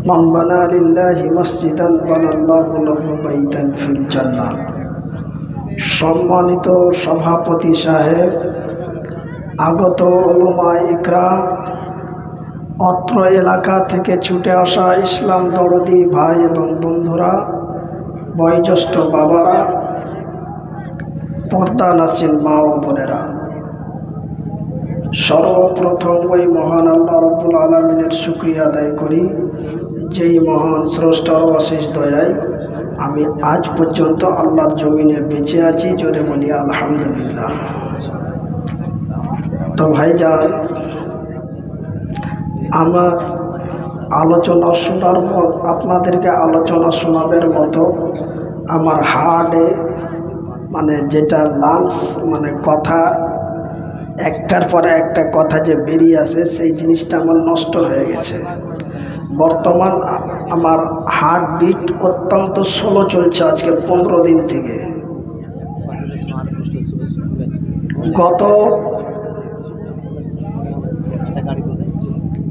من بنى لله مسجدا بنى الله له بيتا في الجنة সম্মানিত সভাপতি সাহেব আগত ওলমা ইকরাম অত্র এলাকা থেকে ছুটে আসা ইসলাম দরদি ভাই এবং বন্ধুরা বয়োজ্যেষ্ঠ বাবারা পর্দা নাসিন মা ও বোনেরা সর্বপ্রথম ওই মহান আল্লাহ রব্বুল আলমিনের শুক্রিয়া আদায় করি যেই মহান স্রষ্টার অশেষ দয়ায় আমি আজ পর্যন্ত আল্লাহর জমিনে বেঁচে আছি, জোরে বলি আলহামদুলিল্লাহ। তো ভাইজান, আমার আলোচনা শোনার পর আপনাদেরকে আলোচনা শোনাবের মতো আমার হার্টে মানে যেটা লাঞ্চ মানে কথা, একটার পরে একটা কথা যে বেরিয়ে আসে, সেই জিনিসটা আমার নষ্ট হয়ে গেছে। বর্তমান আমার হার্ট বিট অত্যন্ত স্লো চলছে আজকে পনেরো দিন থেকে। গত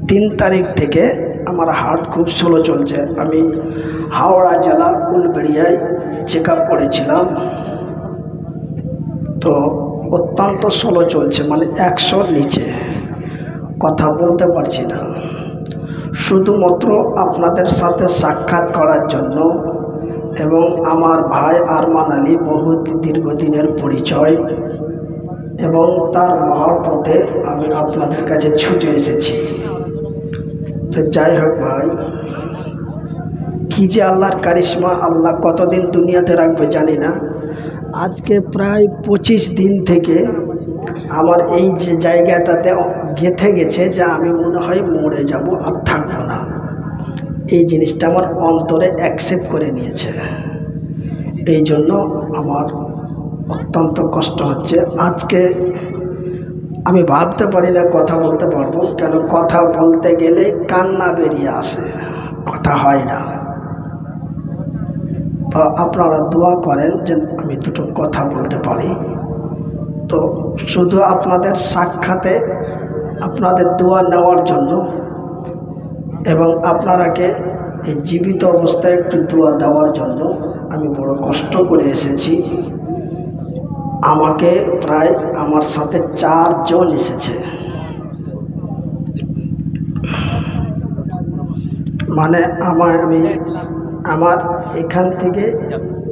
তিন তারিখ থেকে আমার হার্ট খুব স্লো চলছে। আমি হাওড়া জেলা উলবেড়িয়ায় চেক করেছিলাম। তো অত্যন্ত স্লো চলছে মানে একশোর নিচে। কথা বলতে পারছি না। শুধুমাত্র আপনাদের সাথে সাক্ষাৎ করার জন্য এবং আমার ভাই আরমান আলী বহু দীর্ঘদিনের পরিচয় এবং তার মহাপথে আমি আপনাদের কাছে ছুটে এসেছি। তো যাই হোক ভাই, কি যে আল্লাহর কারিশমা, আল্লাহ কতদিন দুনিয়াতে রাখবে জানি না। আজকে প্রায় পঁচিশ দিন থেকে আমার এই যে জায়গাটাতে গেথে গেছে যে আমি মনে হয় মরে যাব আর থাকব না। এই জিনিসটা আমার অন্তরে অ্যাকসেপ্ট করে নিয়েছে। এই জন্য আমার অত্যন্ত কষ্ট হচ্ছে। আজকে আমি ভাবতে পারি না কথা বলতে পারব, কেন কথা বলতে গেলে কান্না বেরিয়ে আসে, কথা হয় না। তো আপনারা দোয়া করেন যে আমি দুটো কথা বলতে পারি। তো শুধু আপনাদের সাক্ষাতে আপনাদের দোয়া নেওয়ার জন্য এবং আপনারাকে এই জীবিত অবস্থায় একটু দোয়া দেওয়ার জন্য আমি বড় কষ্ট করে এসেছি। আমাকে প্রায় আমার সাথে চারজন এসেছে। মানে আমার আমি আমার এখান থেকে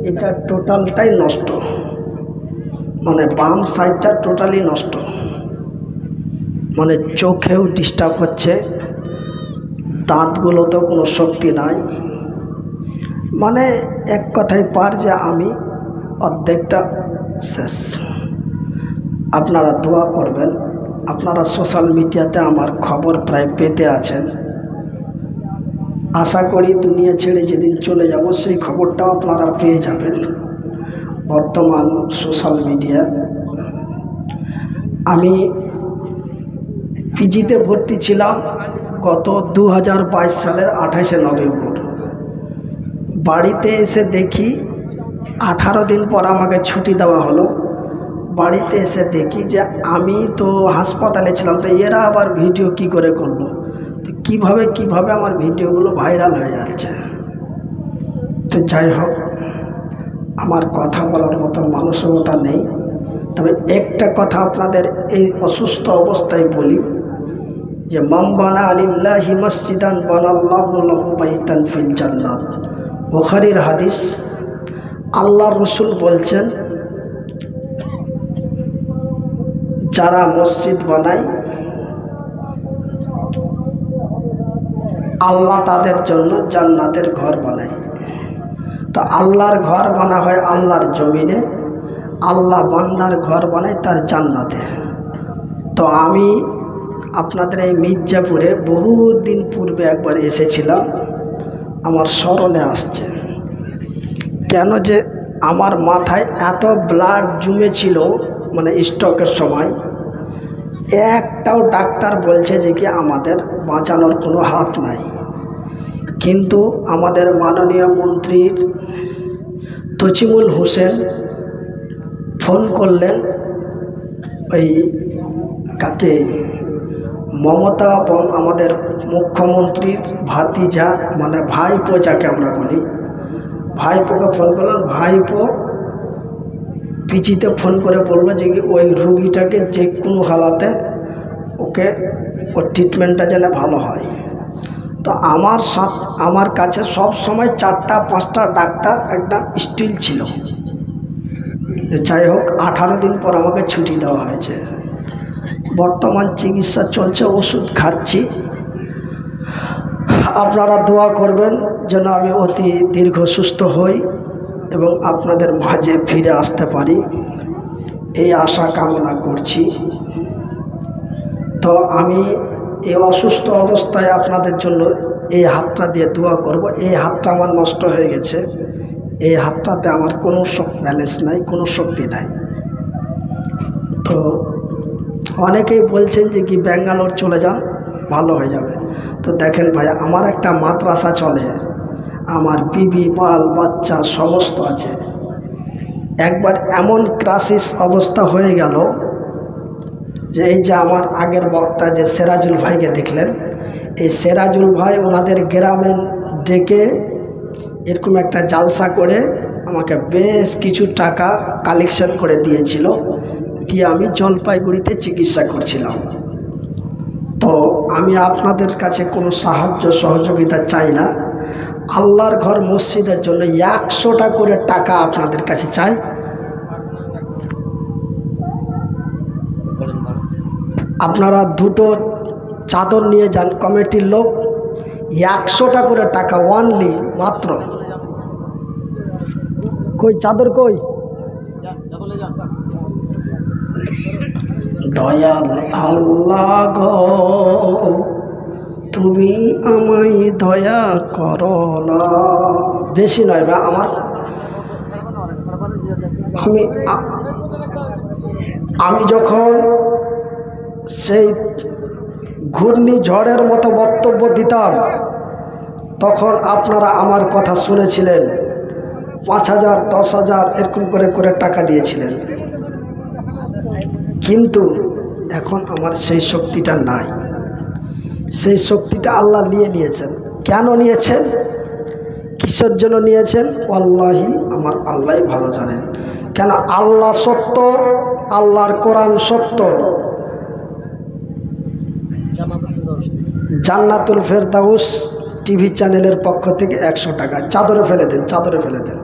এটা টোটালটাই নষ্ট। মানে বাম সাইডটা টোটালি নষ্ট। মানে চোখেও ডিস্টার্ব হচ্ছে, দাঁতগুলোতেও কোনো শক্তি নাই। মানে এক কথায় পার যে আমি অর্ধেকটা শেষ। আপনারা দোয়া করবেন, আপনারা সোশ্যাল মিডিয়াতে আমার খবর প্রায় পেতে আছেন। আশা করি দুনিয়া ছেড়ে যেদিন চলে যাব, সেই খবরটাও আপনারা পেয়ে যাবেন। বর্তমান সোশ্যাল মিডিয়া আমি পিজিতে ভর্তি ছিলাম গত দু হাজার বাইশ সালের আঠাশে নভেম্বর। বাড়িতে এসে দেখি আঠারো দিন পর আমাকে ছুটি দেওয়া হলো। বাড়িতে এসে দেখি যে আমি তো হাসপাতালে ছিলাম, তো এরা আবার ভিডিও কি করে করল? তো কীভাবে কীভাবে আমার ভিডিওগুলো ভাইরাল হয়ে যাচ্ছে? তো যাই হোক আমার কথা বলার মতো মানসিকতা নেই। তবে একটা কথা আপনাদের এই অসুস্থ অবস্থায় বলি যে মামবানা আলিল্লাহি মসজিদান বানাল্লাহুবাইতান ফিল জান্নাত। বুখারির হাদিস আল্লাহ রসুল বলছেন, যারা মসজিদ বানায়, আল্লাহ তাদের জন্য জান্নাতের ঘর বানায়। তো আল্লাহর ঘর বানা হয় আল্লাহর জমিনে। আল্লাহ বান্দার ঘর বানায় তার জান্নাতে। তো আমি আপনাদের এই মির্জাপুরে বহু দিন পূর্বে একবার এসেছিলাম। আমার স্মরণে আসছে। কেন যে আমার মাথায় এত ব্লাড জমেছিল মানে স্টকের সময়। একটাও ডাক্তার বলছে যে কি আমাদের বাঁচানোর কোনো হাত নাই। কিন্তু আমাদের মাননীয় মন্ত্রীর তচিমুল হোসেন ফোন করলেন ওই কাকে, মমতা এবং আমাদের মুখ্যমন্ত্রীর ভাতিজা মানে ভাইপো যাকে আমরা বলি। ভাইপোকে ফোন করলেন, ভাইপো পিচিতে ফোন করে বলল যে ওই রুগীটাকে যে কোনো হালাতে ওকে, ওর ট্রিটমেন্টটা যেন ভালো হয়। তো আমার সাথ, আমার কাছে সব সময় চারটা, পাঁচটা ডাক্তার একদম স্টিল ছিল। যাই হোক, আঠারো দিন পর আমাকে ছুটি দেওয়া হয়েছে। বর্তমান চিকিৎসা চলছে, ওষুধ খাচ্ছি। আপনারা দোয়া করবেন যেন আমি অতি দীর্ঘ সুস্থ হই এবং আপনাদের মাঝে ফিরে আসতে পারি। এই আশা কামনা করছি। তো আমি এই অসুস্থ অবস্থায় আপনাদের জন্য এই হাতটা দিয়ে দোয়া করব। এই হাতটা আমার নষ্ট হয়ে গেছে। এই হাতটাতে আমার কোনো ব্যালেন্স নাই, কোনো শক্তি নাই। তো অনেকেই বলছেন যে কি ব্যাঙ্গালোর চলে যান, ভালো হয়ে যাবে। তো দেখেন ভাই, আমার একটা মাদ্রাসা চলে। আমার বিবি বাল, বাচ্চা সমস্ত আছে। একবার এমন ক্রাসিস অবস্থা হয়ে গেল যে এই যে আমার আগের বক্তা যে সেরাজুল ভাইকে দেখলেন, এই সেরাজুল ভাই ওনাদের গ্রামে ডেকে এরকম একটা জালসা করে আমাকে বেশ কিছু টাকা কালেকশন করে দিয়েছিল। দিয়ে আমি জলপাইগুড়িতে চিকিৎসা করছিলাম। তো আমি আপনাদের কাছে কোনো সাহায্য সহযোগিতা চাই না। আল্লাহর ঘর মসজিদের জন্য একশোটা করে টাকা আপনাদের কাছে চাই। আপনারা দুটো চাদর নিয়ে যান, কমিটির লোক। একশোটা করে টাকা ওয়ানলি মাত্র। কই, চাদর কই? দয়াল আল্লাহ গো, তুমি আমায় দয়া করো না। বেশি নয় বা আমার। আমি আমি যখন সেই ঘূর্ণিঝড়ের মতো বক্তব্য দিতাম, তখন আপনারা আমার কথা শুনেছিলেন। পাঁচ হাজার, দশ হাজার এরকম করে করে টাকা দিয়েছিলেন। কিন্তু এখন আমার সেই শক্তিটা নাই। সেই শক্তিটা আল্লাহ নিয়ে নিয়েছেন। কেন নিয়েছেন? কিসের জন্য নিয়েছেন? আল্লাহি আমার আল্লাহ ভালো জানেন। কেন আল্লাহ সত্য, আল্লাহর কোরআন সত্য? জান্নাতুল ফেরদাউস টিভি চ্যানেলের পক্ষ থেকে একশো টাকা। চাদরে ফেলে দেন চাদরে ফেলে দেন।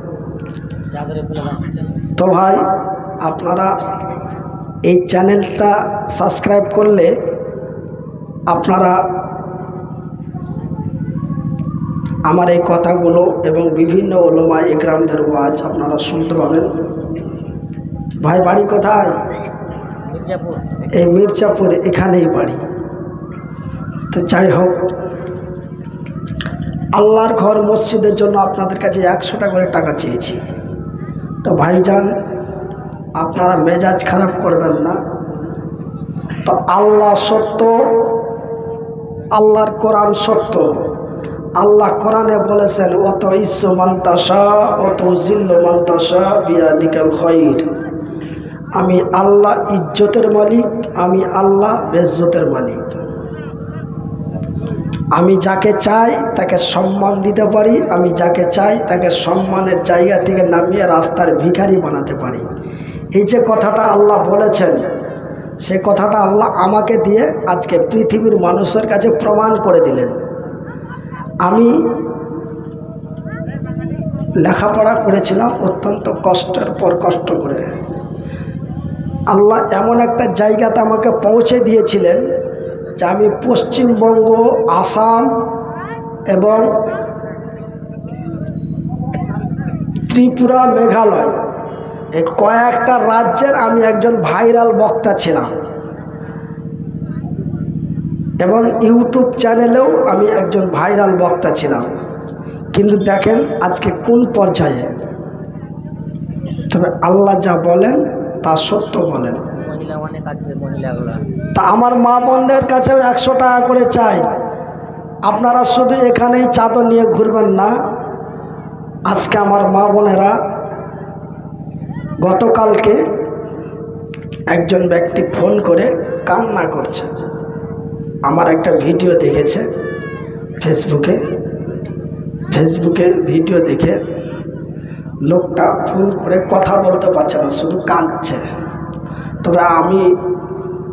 তো ভাই আপনারা এই চ্যানেলটা সাবস্ক্রাইব করলে আপনারা আমার এই কথাগুলো এবং বিভিন্ন ওলমা একরামদের ওয়াজ আপনারা শুনতে পাবেন। ভাই বাড়ি কোথায়? এই মির্জাপুর এখানেই বাড়ি। তো যাই হোক, আল্লাহর ঘর মসজিদের জন্য আপনাদের কাছে একশোটা করে টাকা চেয়েছি। তো ভাইজান, আপনারা মেজাজ খারাপ করবেন না। তো আল্লাহ সত্য, আল্লাহর কোরআন সত্য। আল্লাহ কোরআনে বলেছেন অত ইস্য মান্তাসা অত জিল্ল মান্তাসা বিয়াদিকাল খৈর আমি আল্লাহ ইজ্জতের মালিক, আমি আল্লাহ বেজ্জতের মালিক। আমি যাকে চাই তাকে সম্মান দিতে পারি, আমি যাকে চাই তাকে সম্মানের জায়গা থেকে নামিয়ে রাস্তার ভিখারি বানাতে পারি। এই যে কথাটা আল্লাহ বলেছেন, সে কথাটা আল্লাহ আমাকে দিয়ে আজকে পৃথিবীর মানুষের কাছে প্রমাণ করে দিলেন। আমি লেখাপড়া করেছিলাম অত্যন্ত কষ্টের পর কষ্ট করে। আল্লাহ এমন একটা জায়গাতে আমাকে পৌঁছে দিয়েছিলেন যে আমি পশ্চিমবঙ্গ, আসাম এবং ত্রিপুরা, মেঘালয় এই কয়েকটা রাজ্যের আমি একজন ভাইরাল বক্তা ছিলাম। এবং ইউটিউব চ্যানেলেও আমি একজন ভাইরাল বক্তা ছিলাম। কিন্তু দেখেন আজকে কোন পর্যায়ে? তবে আল্লাহ যা বলেন তা সত্য বলেন। মহিলাগুলো। তা আমার মা বোনদের কাছেও একশো টাকা করে চাই। আপনারা শুধু এখানেই চাদর নিয়ে ঘুরবেন না। আজকে আমার মা বোনেরা গতকালকে একজন ব্যক্তি ফোন করে কান্না করছে। আমার একটা ভিডিও দেখেছে ফেসবুকে। ফেসবুকে ভিডিও দেখে লোকটা ফোন করে কথা বলতে পারছে না, শুধু কাঁদছে। তবে আমি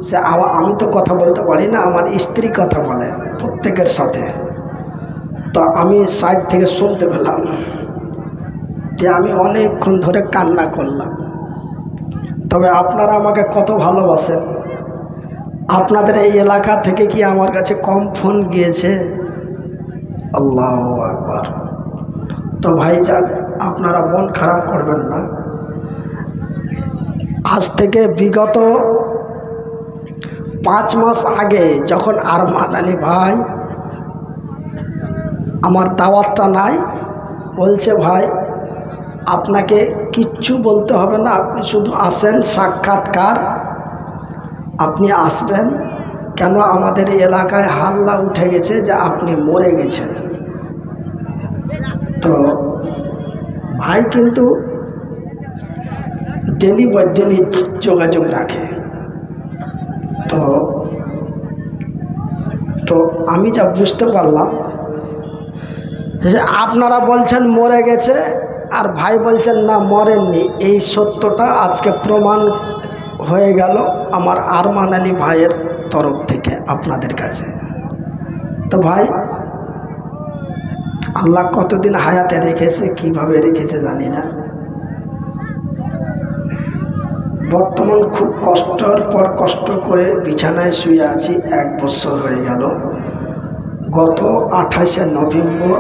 সে আমা- আমি তো কথা বলতে পারি না, আমার স্ত্রী কথা বলে প্রত্যেকের সাথে। তো আমি সাইড থেকে শুনতে পেলাম যে আমি অনেকক্ষণ ধরে কান্না করলাম। তবে আপনারা আমাকে কত ভালোবাসেন। আপনাদের এই এলাকা থেকে কি আমার কাছে কম ফোন গিয়েছে? আল্লাহ আকবার। তো ভাইজান, আপনারা মন খারাপ করবেন না। আজ থেকে বিগত পাঁচ মাস আগে যখন আরমান আলী ভাই আমার দাওয়াতটা নাই, বলছে, ভাই, আপনাকে কিচ্ছু বলতে হবে না, আপনি শুধু আসেন, সাক্ষাৎকার, আপনি আসবেন। কেন আমাদের এলাকায় হাল্লা উঠে গেছে যে আপনি মরে গেছেন। তো ভাই কিন্তু ডেলি বাই ডেলি যোগাযোগ রাখে। তো তো আমি যা বুঝতে পারলাম যে আপনারা বলছেন মরে গেছে আর ভাই বলছেন না মরেননি, এই সত্যটা আজকে প্রমাণ হয়ে গেল আমার আরমান আলী ভাইয়ের তরফ থেকে আপনাদের কাছে। তো ভাই, আল্লাহ কতদিন হায়াতে রেখেছে, কীভাবে রেখেছে জানি না। বর্তমান খুব কষ্টর পর কষ্ট করে বিছানায় শুয়ে আছি, এক বছর হয়ে গেল। গত আঠাশে নভেম্বর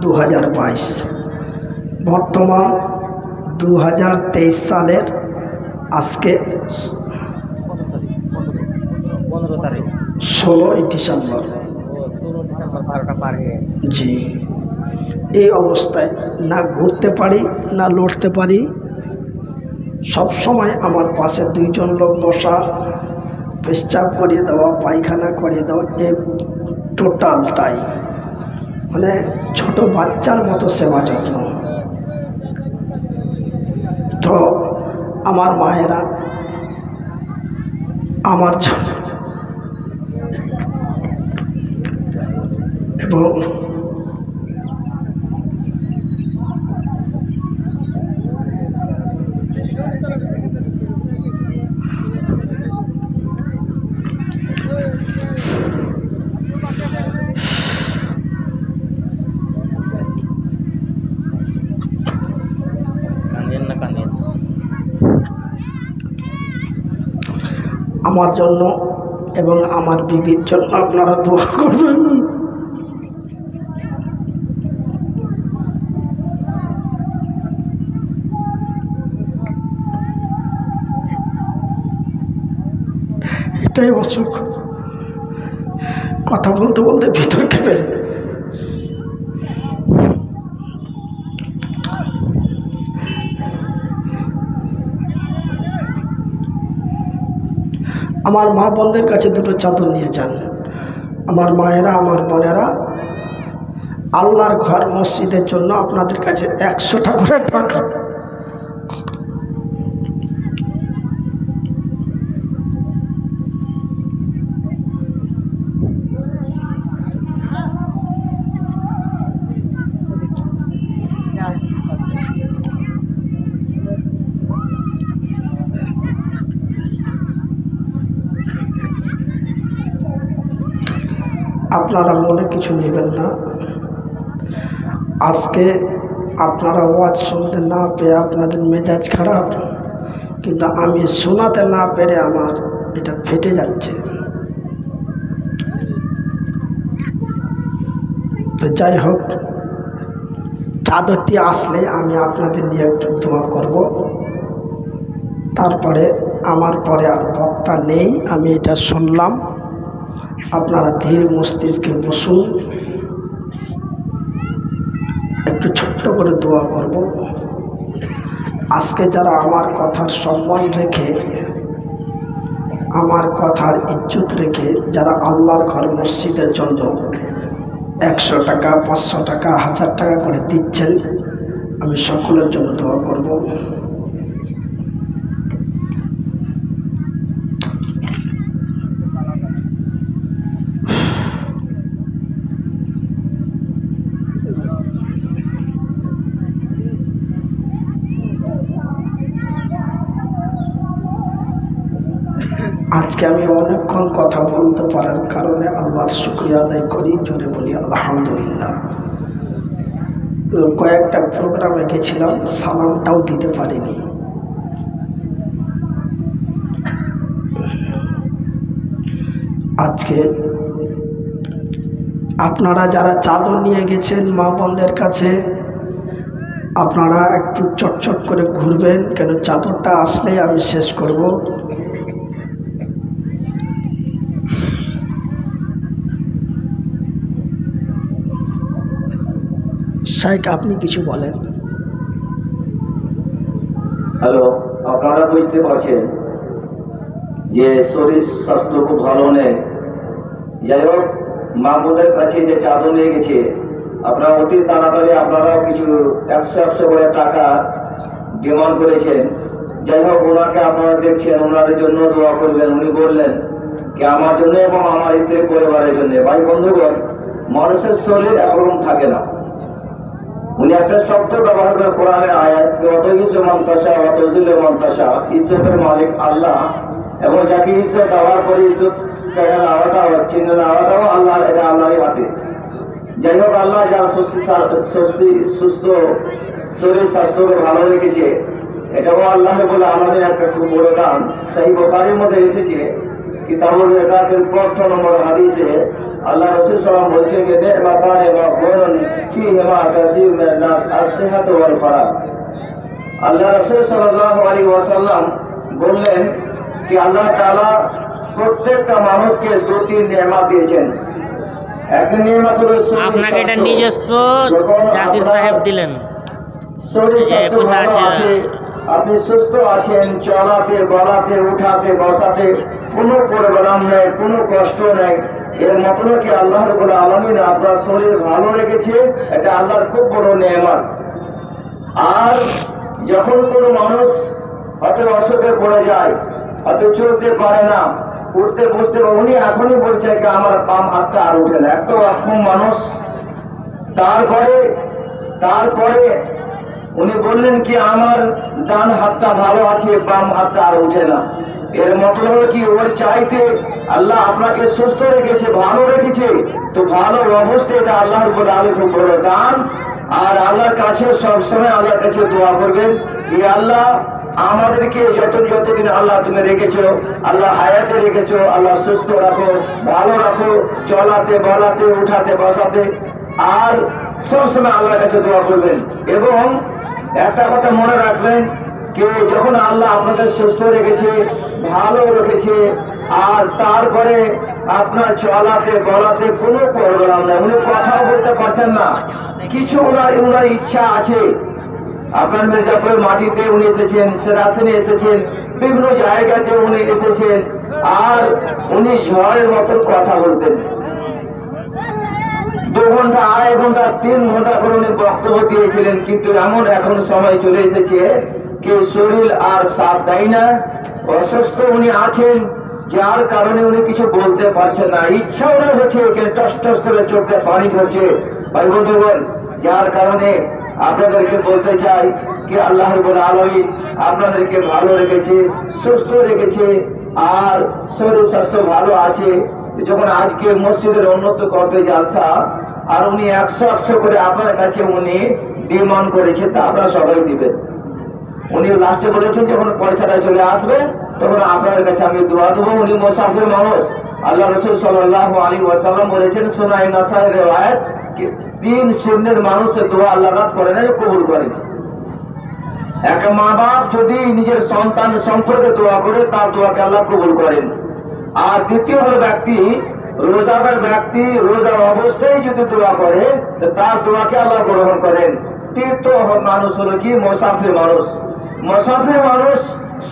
দু হাজার বাইশ। বর্তমান দু হাজার তেইশ সালের আজকে ষোলোই ডিসেম্বর। জি। এই অবস্থায় না ঘুরতে পারি, না লড়তে পারি সব সময় আমার পাশে দুইজন লোক বসা, পেশাব করিয়ে দেওয়া, পায়খানা করিয়ে দেওয়া, এ টোটালটাই। মানে ছোট বাচ্চার মতো সেবা যত্ন। তো আমার মায়েরা, আমার এবং আমার জন্য এবং আমার বিবির জন্য আপনারা দোয়া করবেন এটাই অসুখ কথা বলতে বলতে ভিতর কেঁপে যায়। আমার মা বোনদের কাছে দুটো চাদর নিয়ে যান। আমার মায়েরা, আমার বোনেরা, আল্লাহর ঘর মসজিদের জন্য আপনাদের কাছে একশোটা করে টাকা। আপনারা মনে কিছু নেবেন না। আজকে আপনারা ওয়াজ শুনতে না পেয়ে আপনাদের মেজাজ খারাপ, কিন্তু আমি শোনাতে না পেরে আমার এটা ফেটে যাচ্ছে। তো যাই হোক, চাদরটি আসলে আমি আপনাদের নিয়ে একটু দোয়া করব। তারপরে, আমার পরে আর বক্তা নেই, আমি এটা শুনলাম। আপনারা ধীর মস্তিষ্কে বসুন। একটু ছোট্ট করে দোয়া করব। আজকে যারা আমার কথার সম্মান রেখে, আমার কথার ইজ্জত রেখে যারা আল্লাহর ঘর মসজিদের জন্য একশো টাকা, পাঁচশো টাকা, হাজার টাকা করে দিচ্ছেন, আমি সকলের জন্য দোয়া করব। আজকে আমি অনেকক্ষণ কথা বলতে পারার কারণে আল্লাহর শুক্রিয়া আদায় করি, জোরে বলি আলহামদুলিল্লাহ। কয়েকটা প্রোগ্রামে গেছিলাম, সালামটাও দিতে পারিনি। আজকে আপনারা যারা চাদর নিয়ে গেছেন মা বোনদের কাছে, আপনারা একটু চটচট করে ঘুরবেন, কেন চাদরটা আসলেই আমি শেষ করব। শাইক আপনি কিছু বলেন। হ্যালো, আপনারা বুঝতে পারছেন যে শরীর স্বাস্থ্য খুব ভালো নেই। যাই হোক মা বোনদের কাছে যে চাদর নিয়ে গেছে, আপনারা অতি তাড়াতাড়ি আপনারাও কিছু একশো একশো করে টাকা ডিমান্ড করেছেন। যাই হোক, ওনাকে আপনারা দেখছেন ওনাদের জন্য দোয়া করবেন। উনি বললেন কি, আমার জন্য এবং আমার স্ত্রী পরিবারের জন্য। ভাই বন্ধুগণ, মানুষের শরীর একরকম থাকে না। উনি একটা শব্দ ব্যবহার করে কোরআনের আয়াত অত কিছু মন্তাসা অত দিলে মন্তাসা ইজ্জতের মালিক আল্লাহ। এবং যাকে ইজ্জত ব্যবহার করে ইজ্জত কেন নেওয়াটাও চিহ্ন নেওয়াটাও আল্লাহ, এটা আল্লাহরই হাতে। যাই হোক, আল্লাহ যার সুস্থ সুস্থ সুস্থ শরীর, স্বাস্থ্যকে ভালো রেখেছে, এটাও আল্লাহ বলে আমাদের একটা খুব বড় দান। সেই বোখারির মধ্যে এসেছে, কিতাবুল একাকের প্রথম নম্বর হাদিসে আল্লাহ রসুল সাল্লাম বলছে যে নেমাতান এবং গুণন ফি হেমা কাসির নাস আসিহাত ওয়াল ফারাগ আল্লাহ রসুল সাল্লাল্লাহু আলাইহি ওয়াসাল্লাম বললেন কি আল্লাহ তাআলা প্রত্যেকটা মানুষকে দুটি নেয়ামত দিয়েছেন। এক নিয়ামত হলো আপনাকে এটা নিজস্ব জাকির সাহেব দিলেন। আপনি সুস্থ আছেন চলাতে বলাতে উঠাতে বসাতে কোনো প্রোগ্রাম নেই কোনো কষ্ট নেই। এর মতন কি আল্লাহ রবুল আলমিন আপনার শরীর ভালো রেখেছে? এটা আল্লাহর খুব বড় নেয়ামত। আর যখন কোনো মানুষ হয়তো অসুখে পড়ে যায়, হয়তো চলতে পারে না, উঠতে বসতে উনি এখনই বলছে কি আমার বাম হাতটা আর উঠে না। এত অক্ষম মানুষ। তারপরে তারপরে উনি বললেন কি আমার ডান হাতটা ভালো আছে, বাম হাতটা আর উঠে না। এর মতলব কি, ওর চাইতে আল্লাহ আপনাকে সুস্থ রেখেছে, ভালো রেখেছে, তো ভালো অবস্থা এটা আল্লাহর উপর খুব বড় দান। আর আল্লাহর কাছে সবসময় আল্লাহর কাছে দোয়া করবেন কি আল্লাহ, আমাদেরকে যত যতদিন আল্লাহ তুমি রেখেছো, আল্লাহ হায়াতে রেখেছো, আল্লাহ সুস্থ রাখো, ভালো রাখো, চলাতে, বলাতে, উঠাতে, বসাতে। আর সবসময় আল্লাহর কাছে দোয়া করবেন। এবং একটা কথা মনে রাখবেন, যে যখন আল্লাহ আপনাদের সুস্থ রেখেছে ভালো রেখেছে। আর তারপরে আপনার চলাতে বলাতে কোনো প্রবলেম নেই। উনি কথাও বলতে পারছেন না। কিছু ওনার ওনার ইচ্ছা আছে। আপনার মির্জাপুরের মাটিতে উনি এসেছেন, সেরাসিনে এসেছেন, বিভিন্ন জায়গাতে উনি এসেছেন। আর উনি ঝড়ের মতন কথা বলতেন। দু ঘণ্টা, আড়াই ঘণ্টা, তিন ঘণ্টা করে উনি বক্তব্য দিয়েছিলেন, কিন্তু এমন এখন সময় চলে এসেছে, কি শরীর আর সাথ দেয় না। অসুস্থ উনি আছেন, যার কারণে উনি কিছু বলতে পারছেন না। ইচ্ছা ওনার হচ্ছে টস টস করে চোখে পানি ধরছে। ভাই বন্ধুগণ, যার কারণে আপনাদেরকে বলতে চাই কি আল্লাহ আলমী আপনাদেরকে ভালো রেখেছে, সুস্থ রেখেছে, আর শরীর স্বাস্থ্য ভালো আছে। যখন আজকে মসজিদের উন্নত করবে জালসা, আর উনি একশো একশো করে আপনার কাছে উনি ডিমান্ড করেছে, তা আপনারা সবাই দিবেন উনি লাস্টে বলেছেন যখন পয়সাটা চলে আসবে, তখন আপনার কাছে আমি দোয়া দেবো। উনি মোসাফির মানুষ। আল্লাহ রসুল সাল্লাহ আলী ওয়াসাল্লাম বলেছেন, সোনাই নাসাই রেওয়ায়ত তিন শ্রেণির মানুষের দোয়া আল্লাহ রাত করে না কবুল করেন এক মা বাপ যদি নিজের সন্তান সম্পর্কে দোয়া করে, তার দোয়াকে আল্লাহ কবুল করেন। আর দ্বিতীয় হল ব্যক্তি, রোজাদার ব্যক্তি, রোজার অবস্থায় যদি দোয়া করে তার দোয়াকে আল্লাহ গ্রহণ করেন। তীর্থ মানুষ হলো কি? মোসাফির মানুষ। মোসাফির মানুষ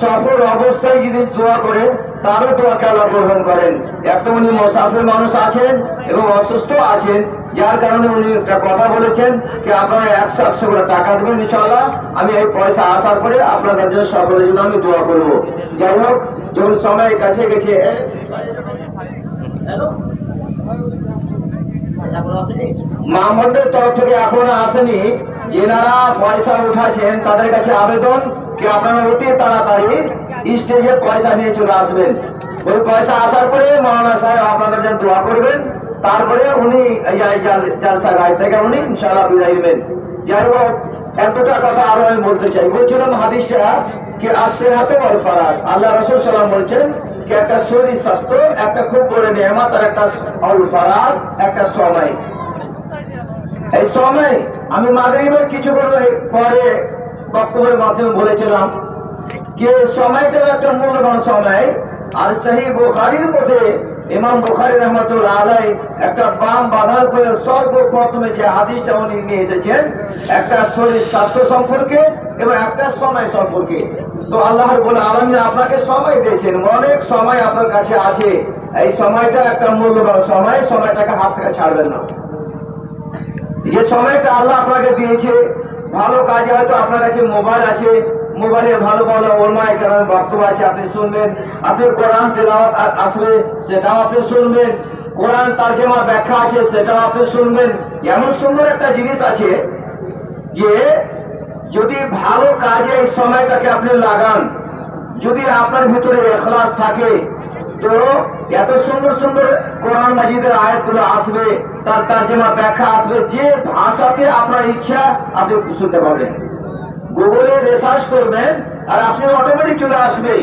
সফর অবস্থায় যদি দোয়া করে, তারও দোয়াকে আল্লাহ গ্রহণ করেন? একটা উনি মোসাফির মানুষ আছেন এবং অসুস্থ আছেন, যার কারণে উনি একটা কথা বলেছেন যে আপনারা একশো একশো করে টাকা দেবেন ইনশাল্লাহ আমি এই পয়সা আসার পরে আপনাদের জন্য সকলের জন্য আমি দোয়া করব। যাই হোক, যখন সময় কাছে গেছে মাহমুদের তরফ থেকে এখনও আসেনি। যেনারা পয়সা উঠাছেন তাদের কাছে আবেদন কি আপনারা অতি তাড়াতাড়ি স্টেজে পয়সা নিয়ে চলে আসবেন? ওই পয়সা আসার পরে মৌলানা সাহেব আপনাদের জন্য দোয়া করবেন। তারপরে উনি জালসা গাড়ি থেকে উনি ইনশাআল্লাহ বিদায় নেবেন। যাই হোক এক দুটা কথা আরও আমি বলতে চাই। বলছিলাম হাদিসটা কি আসছে হাতে ফারাক আল্লাহ রসুল সাল্লাম বলছেন কি একটা শরীর স্বাস্থ্য, একটা খুব বড় নিয়ামত আর একটা অল ফারাক একটা সময়। এই সময় আমি মাগরিবের কিছু পরে বক্তব্যের মাধ্যমে বলেছিলাম যে সময়টা একটা মূল্যবান সময়। আর সেই বুখারির মধ্যে ইমাম বুখারি রহমতুল্লাহ আলাই একটা বাম বাধার পরে সর্বপ্রথমে যে হাদিসটা উনি নিয়ে এসেছেন, একটা শরীর স্বাস্থ্য সম্পর্কে এবং একটা সময় সম্পর্কে। তো আল্লাহর বলে আলমী আপনাকে সময় দিয়েছেন, অনেক সময় আপনার কাছে আছে। এই সময়টা একটা মূল্যবান সময়, সময়টাকে হাত থেকে ছাড়বেন না। যে সময়টা আল্লাহ আপনাকে দিয়েছে, ভালো কাজে হয়তো আপনার কাছে মোবাইল আছে, মোবাইলে ভালো ভালো ওলমায় কেরাম বক্তব্য আছে, আপনি শুনবেন। আপনি কোরআন তেলাওয়াত আসবে, সেটাও আপনি শুনবেন। কোরআন তার্জমা ব্যাখ্যা আছে, সেটাও আপনি শুনবেন। এমন সুন্দর একটা জিনিস আছে যে, যদি ভালো কাজে এই সময়টাকে আপনি লাগান, যদি আপনার ভিতরে এখলাস থাকে তো এত সুন্দর সুন্দর কোরআন মাজিদের আয়াতগুলো আসবে, তার তার্জমা ব্যাখ্যা আসবে, যে ভাষাতে আপনার ইচ্ছা, আপনি শুনতে পাবেন। গুগলে রিসার্চ করবেন, আর আপনি অটোমেটিক চলে আসবে।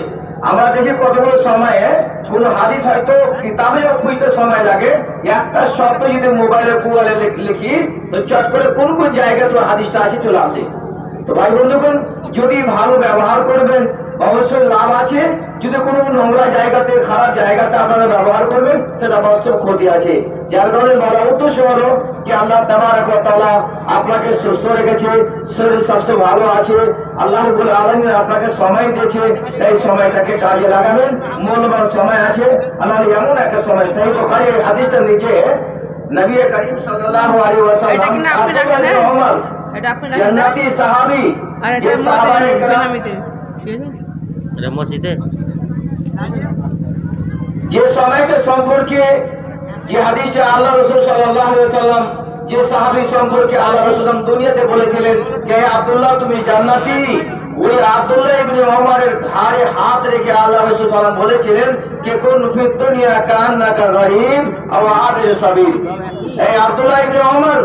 আমরা দেখি কতগুলো সময়ে, কোন হাদিস হয়তো কিতাবেও খুঁজতে সময় লাগে, একটা শব্দ যদি মোবাইলে গুগলে লিখি তো চট করে কোন কোন জায়গায় তো হাদিসটা আছে, চলে আসে। তো ভাই বন্ধুগণ, যদি ভালো ব্যবহার করবেন অবশ্যই লাভ আছে। যদি কোনো নোংরা জায়গাতে খারাপ জায়গাতে আপনারা ব্যবহার করবেন সেটা বাস্তব ক্ষতি আছে। যার কারণে বলা উদ্দেশ্য হলো যে আল্লাহ ওয়া আপনাকে সুস্থ রেখেছে শরীর স্বাস্থ্য ভালো আছে আল্লাহ বলে আলমিন আপনাকে সময় দিয়েছে এই সময়টাকে কাজে লাগাবেন। মূল্যবান সময় আছে। আল্লাহ এমন একটা সময় সেই বোখারি হাদিসটার নিচে নবী করিম সাল্লাল্লাহু আলাইহি এটা ওয়াসাল্লাম? জান্নাতি সাহাবী যে সাহাবায়ে কেরাম ঠিক আছে? মসজিদে যে সময়টা সম্পর্কে যে হাদিসটা আল্লাহ রসুল সাল্লাম যে সাহাবি সম্পর্কে আল্লাহ রসুল দুনিয়াতে বলেছিলেন কে আব্দুল্লাহ, তুমি জান্নাতি? ওই আব্দুল্লাহ ইবনে ওমরের ঘাড়ে হাত রেখে আল্লাহ রসুল সাল্লাম বলেছিলেন, কে কোন ফিদ দুনিয়া কান্না কা গরিব আও আবির সাবির? এই আব্দুল্লাহ ইবনে ওমর,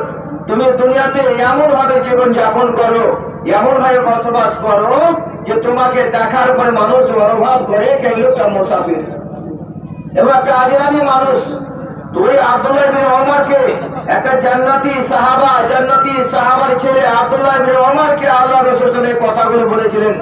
তুমি দুনিয়াতে এমন ভাবে জীবন যাপন করো এমন ভাবে বসবাস করো যে তোমাকে দেখার পরে মানুষ মনোভাব করে কে এই লোকটা মুসাফির। এবং একটা আদিনামি মানুষ তুই আবদুল্লাহ একটা জান্নাতি সাহাবা, জান্নাতি সাহাবার ছেলে আব্দুল্লাহ বিন ওমরকে আল্লাহ রসুল কথাগুলো বলেছিলেন।